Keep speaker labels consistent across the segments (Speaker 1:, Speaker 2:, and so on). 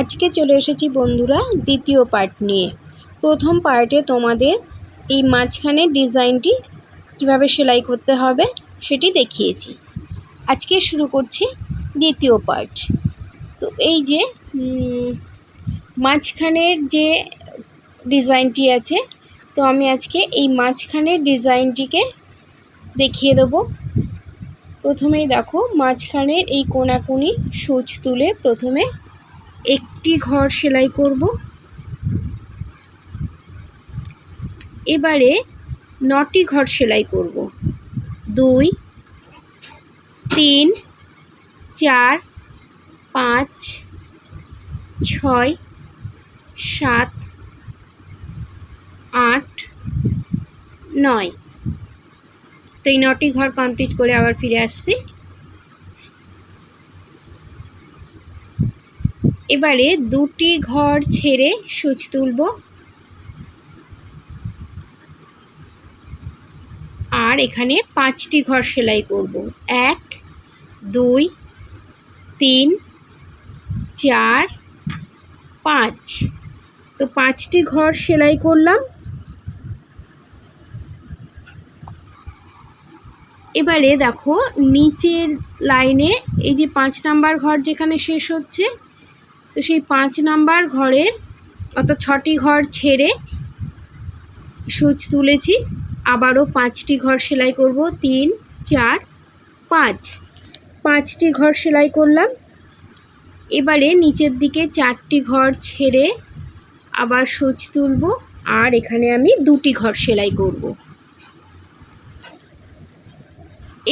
Speaker 1: আজকে চলে এসেছি বন্ধুরা দ্বিতীয় পার্ট নিয়ে প্রথম পার্টে তোমাদের এই মাঝখানে ডিজাইনটি কিভাবে সেলাই করতে হবে সেটি দেখিয়েছি আজকে শুরু করছি দ্বিতীয় পার্ট তো এই যে মাঝখানের যে ডিজাইনটি আছে তো আমি আজকে এই মাঝখানের ডিজাইনটিকে দেখিয়ে দেবো প্রথমেই দেখো মাঝখানের এই কোনাকুনি সূচ তুলে প্রথমে একটি ঘর সেলাই করব এবারে নটি ঘর সেলাই করব দুই তিন চার পাঁচ ছয় সাত আট নয় তো এই নটি ঘর কমপ্লিট করে আবার ফিরে আসছি এবারে দুটি ঘর ছেড়ে সূচ তুলব আর এখানে পাঁচটি ঘর সেলাই করব এক দুই তিন চার পাঁচ তো পাঁচটি ঘর সেলাই করলাম এবারে দেখো নিচের লাইনে এই যে পাঁচ নাম্বার ঘর যেখানে শেষ হচ্ছে তো সেই পাঁচ নাম্বার ঘরের অর্থাৎ ছটি ঘর ছেড়ে সূচ তুলেছি আবারও পাঁচটি ঘর সেলাই করব তিন চার পাঁচ পাঁচটি ঘর সেলাই করলাম এবারে নিচের দিকে চারটি ঘর ছেড়ে আবার সূচ তুলব আর এখানে আমি দুটি ঘর সেলাই করব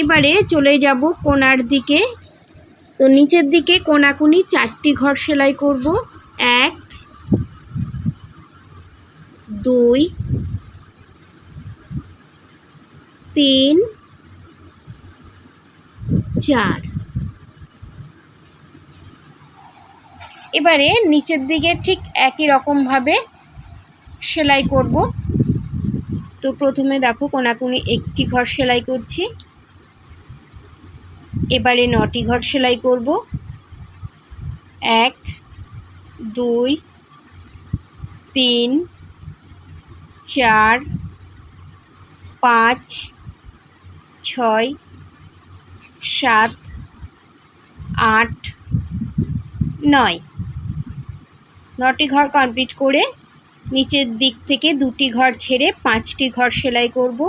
Speaker 1: এবারে চলে যাব কোনার দিকে তো নিচের দিকে কোনাকুনি চারটি ঘর সেলাই করব এক দুই তিন চার এবারে নিচের দিকে ঠিক একই রকমভাবে সেলাই করব তো প্রথমে দেখো কোনাকুনি একটি ঘর সেলাই করছি এবারে নটি ঘর সেলাই করব এক দুই তিন চার পাঁচ ছয় সাত আট নয় নটি ঘর কমপ্লিট করে নিচের দিক থেকে দুটি ঘর ছেড়ে পাঁচটি ঘর সেলাই করব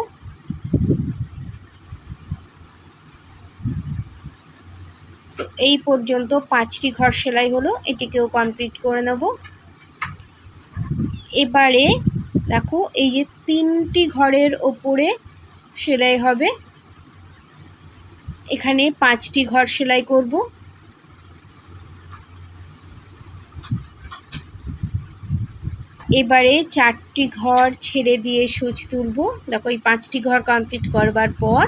Speaker 1: এই পর্যন্ত পাঁচটি ঘর সেলাই হলো এটিকেও কমপ্লিট করে নেব এবারে দেখো এই যে তিনটি ঘরের ওপরে সেলাই হবে এখানে পাঁচটি ঘর সেলাই করব এবারে চারটি ঘর ছেড়ে দিয়ে সুচ তুলব দেখো এই পাঁচটি ঘর কমপ্লিট করবার পর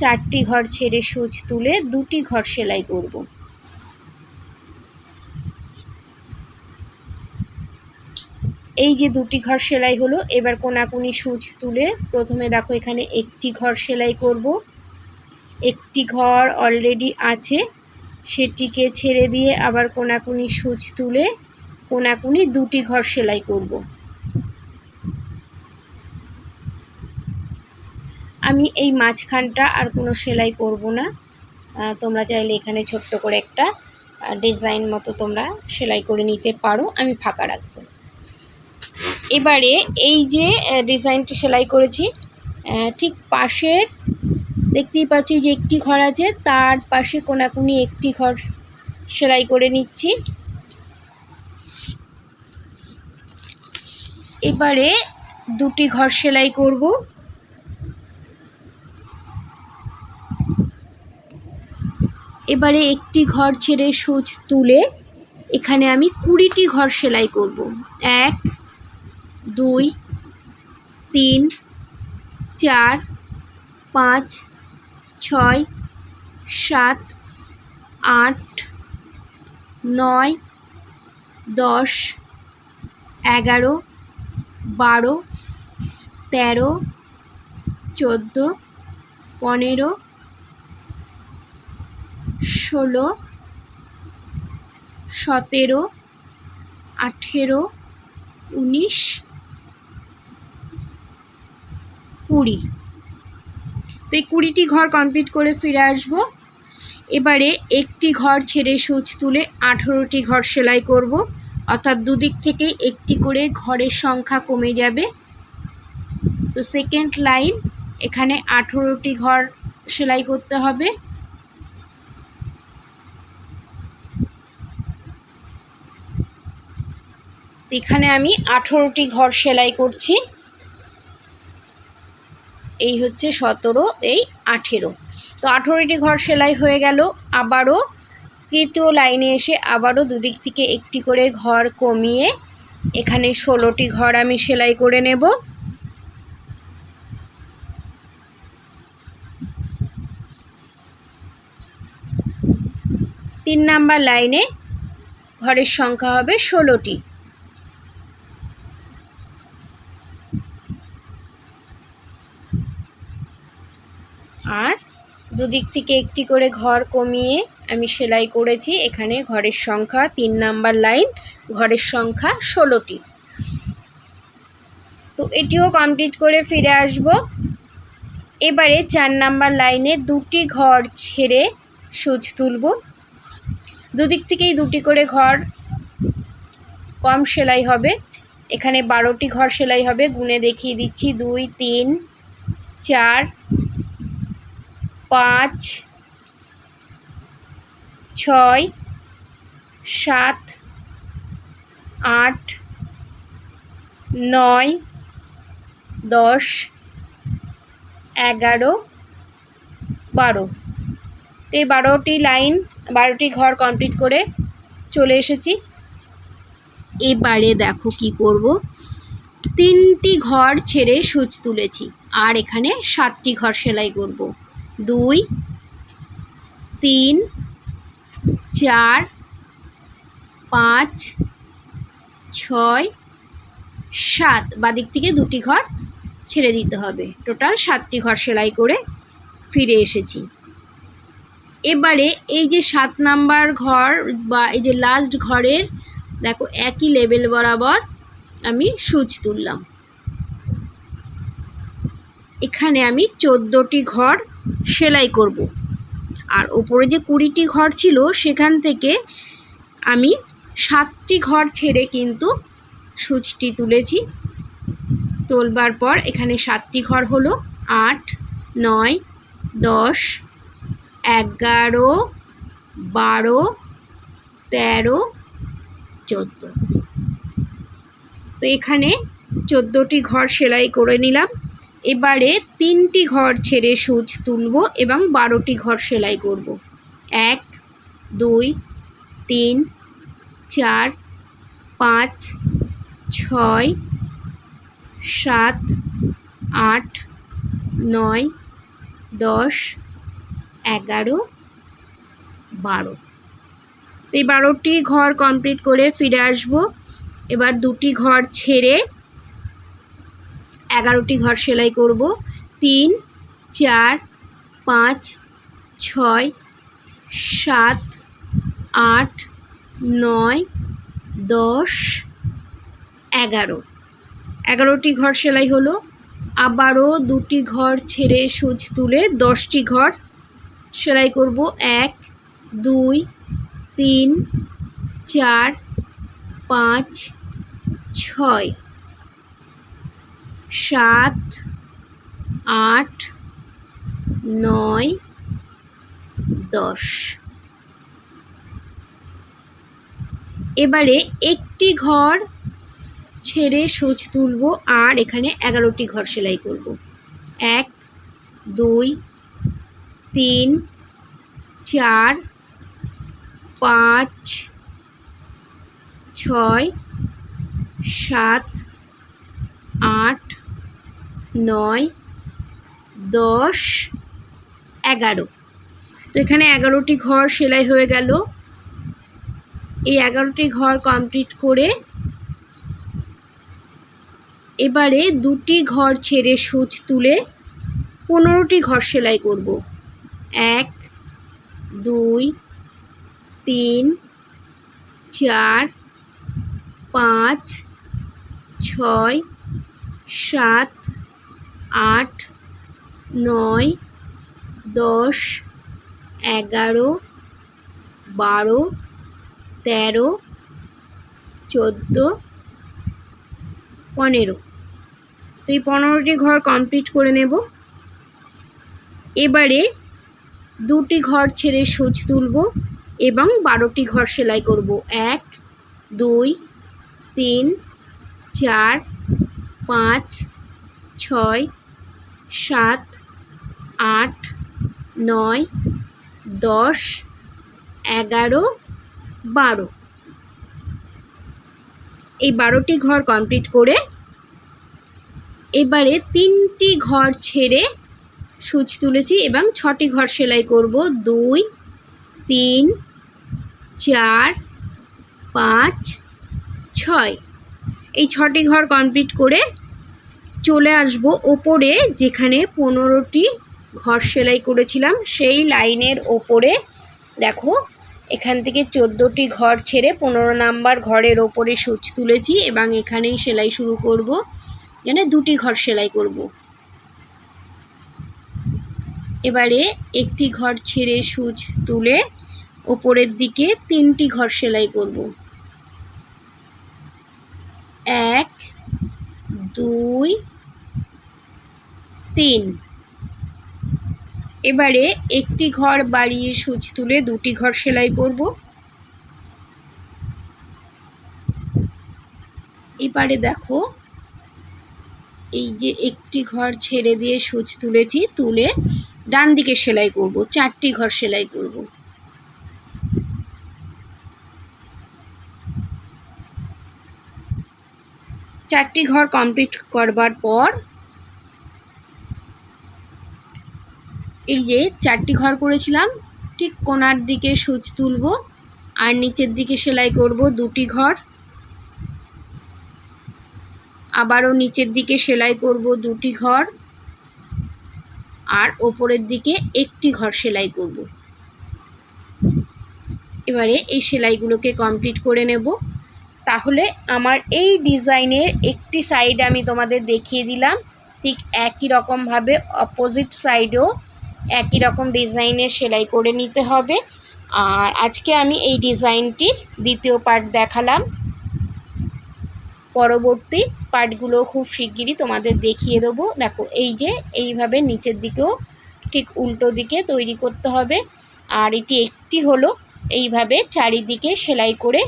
Speaker 1: চারটি ঘর ছেড়ে সূচ তুলে দুটি ঘর সেলাই করব এই যে দুটি ঘর সেলাই হলো এবার কোনাকুনি সূচ তুলে প্রথমে দেখো এখানে একটি ঘর সেলাই করব একটি ঘর অলরেডি আছে সেটিকে ছেড়ে দিয়ে আবার কোনাকুনি সূচ তুলে কোনাকুনি দুটি ঘর সেলাই করবো আমি এই মাঝখানটা আর কোনো সেলাই করব না তোমরা চাইলে এখানে ছোট্ট করে একটা ডিজাইন মতো তোমরা সেলাই করে নিতে পারো আমি ফাঁকা রাখবো এবারে এই যে ডিজাইনটি সেলাই করেছি ঠিক পাশের দেখতেই পাচ্ছি যে একটি ঘর আছে তার পাশে কোনাকুনি একটি ঘর সেলাই করে নিচ্ছি এবারে দুটি ঘর সেলাই করবো এবারে একটি ঘর ছেড়ে সূচ তুলে এখানে আমি কুড়িটি ঘর সেলাই করব এক দুই তিন চার পাঁচ ছয় সাত আট নয় দশ এগারো বারো তেরো চোদ্দো পনেরো ষোলো সতেরো আঠেরো উনিশ কুড়ি তো এই কুড়িটি ঘর কমপ্লিট করে ফিরে আসব এবারে একটি ঘর ছেড়ে সূচ তুলে আঠেরোটি ঘর সেলাই করব অর্থাৎ দুদিক থেকে একটি করে ঘরের সংখ্যা কমে যাবে তো সেকেন্ড লাইন এখানে আঠেরোটি ঘর সেলাই করতে হবে এখানে আমি আঠেরোটি ঘর সেলাই করছি এই হচ্ছে সতেরো এই আঠেরো তো আঠেরোটি ঘর সেলাই হয়ে গেল আবারও তৃতীয় লাইনে এসে আবারও দুদিক থেকে একটি করে ঘর কমিয়ে এখানে ষোলোটি ঘর আমি সেলাই করে নেব তিন নাম্বার লাইনে ঘরের সংখ্যা হবে ষোলোটি আর দুদিক থেকে একটি করে ঘর কমিয়ে আমি সেলাই করেছি এখানে ঘরের সংখ্যা তিন নাম্বার লাইন ঘরের সংখ্যা ষোলোটি তো এটিও কমপ্লিট করে ফিরে আসব এবারে চার নাম্বার লাইনের দুটি ঘর ছেড়ে সুচ তুলব দুদিক থেকেই দুটি করে ঘর কম সেলাই হবে এখানে বারোটি ঘর সেলাই হবে গুনে দেখিয়ে দিচ্ছি দুই তিন চার পাঁচ ছয় সাত আট নয় দশ এগারো বারো তো এই বারোটি লাইন বারোটি ঘর কমপ্লিট করে চলে এসেছি এবারে দেখো কি করব তিনটি ঘর ছেড়ে সুচ তুলেছি আর এখানে সাতটি ঘর সেলাই করবো দুই তিন চার পাঁচ ছয় সাত বাদিক থেকে দুটি ঘর ছেড়ে দিতে হবে টোটাল সাতটি ঘর সেলাই করে ফিরে এসেছি এবারে এই যে সাত নাম্বার ঘর বা এই যে লাস্ট ঘরের দেখো একই লেভেল বরাবর আমি সুচ তুললাম এখানে আমি চোদ্দোটি ঘর সেলাই করব। আর ওপরে যে কুড়িটি ঘর ছিল সেখান থেকে আমি সাতটি ঘর ছেড়ে কিন্তু সুচটি তুলেছি তোলবার পর এখানে সাতটি ঘর হলো আট নয় দশ এগারো বারো তেরো চোদ্দো তো এখানে চোদ্দোটি ঘর সেলাই করে নিলাম এবারে তিনটি ঘর ছেড়ে সুচ তুলব এবং বারোটি ঘর সেলাই করব এক দুই তিন চার পাঁচ ছয় সাত আট নয় দশ এগারো বারো তো এই বারোটি ঘর কমপ্লিট করে ফিরে আসব এবার দুটি ঘর ছেড়ে এগারোটি ঘর সেলাই করব তিন চার পাঁচ ছয় সাত আট নয় দশ এগারো এগারোটি ঘর সেলাই হলো আবারও দুটি ঘর ছেড়ে সুচ তুলে দশটি ঘর সেলাই করব এক দুই তিন চার পাঁচ ছয় সাত আট নয় দশ এবারে একটি ঘর ছেড়ে সূচ তুলব আর এখানে এগারোটি ঘর সেলাই করব এক দুই তিন চার পাঁচ ছয় সাত আট নয় দশ এগারো তো এখানে এগারোটি ঘর সেলাই হয়ে গেল এই এগারোটি ঘর কমপ্লিট করে এবারে দুটি ঘর ছেড়ে সূচ তুলে পনেরোটি ঘর সেলাই করব এক দুই তিন চার পাঁচ ছয় সাত আট নয় দশ এগারো বারো তেরো চোদ্দো পনেরো তো এই পনেরোটি ঘর কমপ্লিট করে নেব এবারে দুটি ঘর ছেড়ে সূচ তুলব এবং বারোটি ঘর সেলাই করব এক দুই তিন চার পাঁচ ছয় সাত আট নয় দশ এগারো বারো এই বারোটি ঘর কমপ্লিট করে এবারে তিনটি ঘর ছেড়ে সূচ তুলেছি এবং ছটি ঘর সেলাই করব দুই তিন চার পাঁচ ছয় এই ছটি ঘর কমপ্লিট করে চলে আসব ওপরে যেখানে পনেরোটি ঘর সেলাই করেছিলাম সেই লাইনের ওপরে দেখো এখান থেকে চোদ্দোটি ঘর ছেড়ে পনেরো নাম্বার ঘরের ওপরে সূচ তুলেছি এবং এখানেই সেলাই শুরু করব এখানে দুটি ঘর সেলাই করব এবারে একটি ঘর ছেড়ে সূচ তুলে ওপরের দিকে তিনটি ঘর সেলাই করব এক দুই তিন এবারে একটি ঘর বাড়িয়ে সূচ তুলে দুটি ঘর সেলাই করব এবারে দেখো এই যে একটি ঘর ছেড়ে দিয়ে সূচ তুলেছি তুলে ডান দিকে সেলাই করব চারটি ঘর সেলাই করব চারটি ঘর কমপ্লিট করবার পর এই যে চারটি ঘর করেছিলাম ঠিক কোনার দিকে সূচ তুলব আর নিচের দিকে সেলাই করব দুটি ঘর আবারও নিচের দিকে সেলাই করব দুটি ঘর আর ওপরের দিকে একটি ঘর সেলাই করব এবারে এই সেলাইগুলোকে কমপ্লিট করে নেব তাহলে আমার এই ডিজাইনের একটি সাইড আমি তোমাদের দেখিয়ে দিলাম ঠিক একই রকমভাবে অপোজিট সাইডেও একই রকম ডিজাইনের সেলাই করে নিতে হবে আর আজকে আমি এই ডিজাইনটির দ্বিতীয় পার্ট দেখালাম পরবর্তী পার্টগুলো খুব শিগগিরই তোমাদের দেখিয়ে দেবো দেখো এই যে এইভাবে নিচের দিকেও ঠিক উল্টো দিকে তৈরি করতে হবে আর এটি একটি হলো এইভাবে চারিদিকে সেলাই করে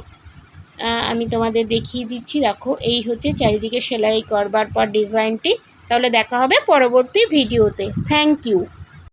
Speaker 1: আমি তোমাদের দেখিয়ে দিচ্ছি দেখো এই হচ্ছে চারিদিকে সেলাই করবার পর ডিজাইনটি তাহলে দেখা হবে পরবর্তী ভিডিওতে থ্যাংক ইউ